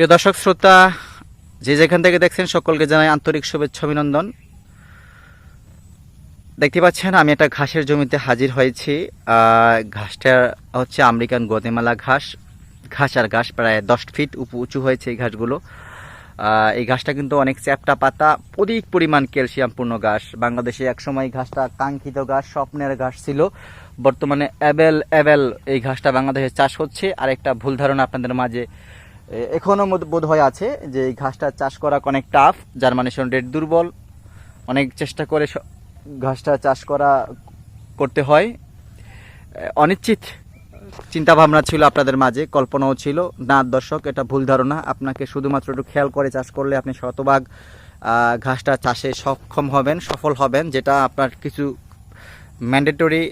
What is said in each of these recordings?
প্রিয় দর্শক, শ্রোতা, যে যেখান থেকে দেখছেন, সকলকে জানাই আন্তরিক শুভেচ্ছা, অভিনন্দন। দেখতে পাচ্ছেন, আমি একটা ঘাসের জমিতে হাজির হয়েছি। ঘাসটা হচ্ছে আমেরিকান গদেমালা ঘাস। ঘাস আর ঘাস প্রায় দশ ফিট উপ, উঁচু হয়েছে এই ঘাসগুলো। এই ঘাসটা কিন্তু অনেক চ্যাপটা পাতা, অধিক পরিমাণ ক্যালসিয়ামপূর্ণ ঘাস। বাংলাদেশে একসময় ঘাসটা কাঙ্ক্ষিত ঘাস, স্বপ্নের ঘাস ছিল। বর্তমানে অ্যাভেল অ্যাভেল এই ঘাসটা বাংলাদেশে চাষ হচ্ছে। আর একটা ভুল ধারণা আপনাদের মাঝে এ, এখনও বোধ হয় আছে যে এই ঘাসটা চাষ করা অনেক টাফ জার্মানেশন রেট দুর্বল। অনেক চেষ্টা করে ঘাসটা চাষ করা করতে হয়। অনিশ্চিত চিন্তা ভাবনা ছিল আপনাদের মাঝে কল্পনাও ছিল। না দর্শক এটা ভুল ধারণা। আপনাকে শুধুমাত্র একটু খেয়াল করে চাষ করলে আপনি শতভাগ ঘাসটা চাষে সক্ষম হবেন সফল হবেন যেটা আপনার কিছু ম্যান্ডেটরি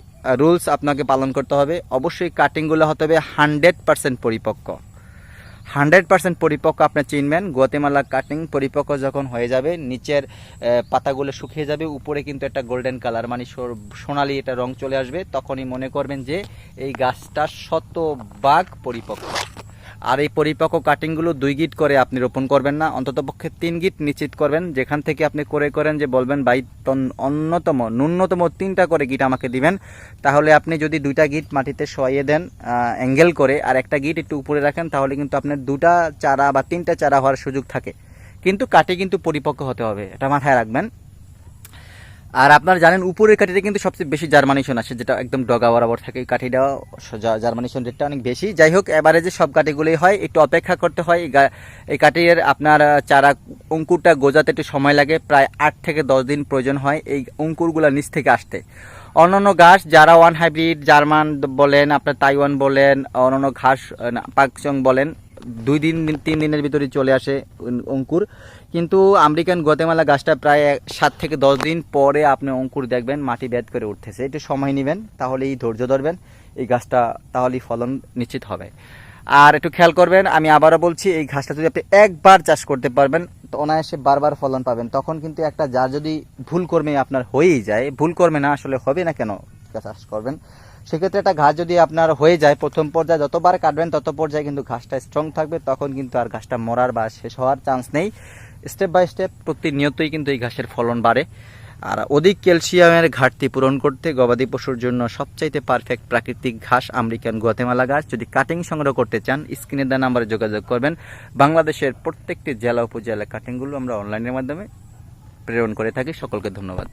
রুলস আপনাকে পালন করতে হবে। অবশ্যই কাটিংগুলো হতে হবে হান্ড্রেড পার্সেন্ট পরিপক্ক। হান্ড্রেড পার্সেন্ট পরিপক্ক আপনি চিনবেন। গোয়াতেমালা কাটিং পরিপক্ক যখন হয়ে যাবে, নিচের পাতাগুলো শুকিয়ে যাবে, উপরে কিন্তু একটা গোল্ডেন কালার মানে সোনালি এটা রং চলে আসবে। তখনই মনে করবেন যে এই গাছটা শতভাগ পরিপক্ক। আর এই পরিপক্ক কাটিংগুলো দুই গিট করে আপনি রোপণ করবেন না, অন্ততপক্ষে তিন গিট নিশ্চিত করবেন। যেখান থেকে আপনি করে করেন যে বলবেন তন- অন্যতম, ন্যূনতম তিনটা করে গিট আমাকে দিবেন। তাহলে আপনি যদি দুইটা গিট মাটিতে শোয়াইয়ে দেন অ্যাঙ্গেল করে, আর একটা গিট একটু উপরে রাখেন, তাহলে কিন্তু আপনার দুটা চারা বা তিনটা চারা হওয়ার সুযোগ থাকে। কিন্তু কাটে কিন্তু পরিপক্ক হতে হবে, এটা মাথায় রাখবেন। আর আপনারা জানেন উপরের কাঠিতে কিন্তু সবচেয়ে বেশি জার্মানিশন আসে, যেটা একদম ডগা বরাবর থাকে এই কাঠিটা জার্মানিশন রেটটা অনেক বেশি। যাই হোক এবারে যে সব কাঠিগুলোই হয়, একটু অপেক্ষা করতে হয়। এই কাঠির আপনার চারা অঙ্কুরটা গোজাতে একটু সময় লাগে, প্রায় আট থেকে দশ দিন প্রয়োজন হয় এই অঙ্কুরগুলো নিচ থেকে আসতে। অন্যান্য ঘাস, যারা ওয়ান হাইব্রিড জার্মান বলেন, আপনার তাইওয়ান বলেন, অন্যান্য ঘাস পাকচং বলেন দুই দিন, তিন দিনের ভিতরে চলে আসে অঙ্কুর। কিন্তু আমেরিকান গতেমালা গাছটা প্রায় সাত থেকে দশ দিন পরে আপনি অঙ্কুর দেখবেন, মাটি বেদ করে উঠতেছে। একটু সময় নেবেন, তাহলেই ধৈর্য ধরবেন, এই গাছটা তাহলেই ফলন নিশ্চিত হবে। আর একটু খেয়াল করবেন, আমি আবারও বলছি, এই ঘাসটা যদি আপনি একবার চাষ করতে পারবেন, তো অনায়াসে বারবার ফলন পাবেন। তখন কিন্তু একটা যার যদি ভুল কর্মে আপনার হয়েই যায়, ভুল কর্মে না আসলে হবে না কেন? চাষ করবেন। সেক্ষেত্রে একটা ঘাস যদি আপনার হয়ে যায় প্রথম পর্যায়ে, যতবার কাটবেন তত পর্যায়ে কিন্তু ঘাসটা স্ট্রং থাকবে, তখন কিন্তু আর ঘাসটা মরার বা শেষ হওয়ার চান্স নেই। স্টেপ বাই স্টেপ প্রতিনিয়তই কিন্তু এই ঘাসের ফলন বাড়ে। আর অধিক ক্যালসিয়ামের ঘাটতি পূরণ করতে গবাদি পশুর জন্য সবচাইতে পারফেক্ট প্রাকৃতিক ঘাস আমেরিকান গুয়াতেমালা ঘাস যদি কাটিং সংগ্রহ করতে চান স্ক্রিনে দেওয়া নাম্বারে যোগাযোগ করবেন। বাংলাদেশের প্রত্যেকটি জেলা, উপজেলা কাটিংগুলো আমরা অনলাইনের মাধ্যমে প্রেরণ করে থাকি। সকলকে ধন্যবাদ।